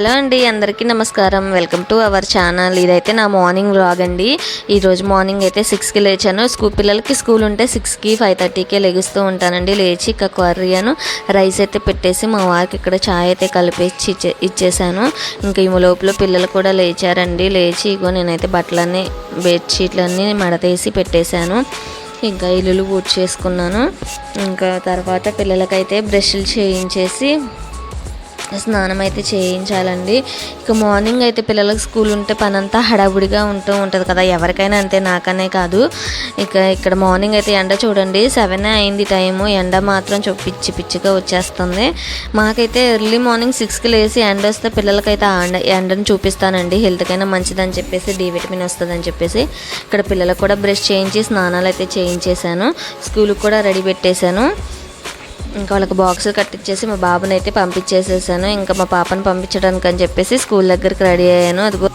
Hello అండి అందరికీ నమస్కారం. Welcome to our channel. ఇదైతే నా మార్నింగ్ వ్లాగ్ అండి. ఈరోజు మార్నింగ్ అయితే సిక్స్కి లేచాను. స్కూల్ పిల్లలకి స్కూల్ ఉంటే సిక్స్కి ఫైవ్ థర్టీకే లెగుస్తూ ఉంటానండి. లేచి ఇక కర్రీ రైస్ అయితే పెట్టేసి మా వారికి ఇక్కడ చాయ్ అయితే కలిపేసి ఇచ్చే ఇచ్చేసాను. ఇంకా ఈ లోపల పిల్లలు కూడా లేచారండి. లేచి ఇగో నేనైతే బట్టలన్నీ బెడ్షీట్లన్నీ మడతేసి పెట్టేశాను. ఇంకా ఇల్లులు పూర్తి చేసుకున్నాను. ఇంకా తర్వాత పిల్లలకైతే బ్రష్లు చేయించేసి స్నానం అయితే చేయించాలండి. ఇక మార్నింగ్ అయితే పిల్లలకు స్కూల్ ఉంటే పనంతా హడావుడిగా ఉంటూ ఉంటుంది కదా. ఎవరికైనా అంతే నాకనే కాదు. ఇక ఇక్కడ మార్నింగ్ అయితే ఎండ చూడండి సెవెన్ అయింది టైము. ఎండ మాత్రం పిచ్చి పిచ్చిగా వచ్చేస్తుంది. మాకైతే ఎర్లీ మార్నింగ్ సిక్స్కి లేసి ఎండ వస్తే పిల్లలకైతే ఎండ ఎండను చూపిస్తానండి. హెల్త్కైనా మంచిదని చెప్పేసి డి విటమిన్ వస్తుందని చెప్పేసి ఇక్కడ పిల్లలకు కూడా బ్రష్ చేయించి స్నానాలు అయితే చేయించేశాను. స్కూల్కి కూడా రెడీ పెట్టేశాను. ఇంకా వాళ్ళకి బాక్స్ కట్టించేసి మా బాబుని అయితే పంపించేసేసాను. ఇంకా మా పాపని పంపించడానికి అని చెప్పేసి స్కూల్ దగ్గరికి రెడీ అయ్యాను. అదిగో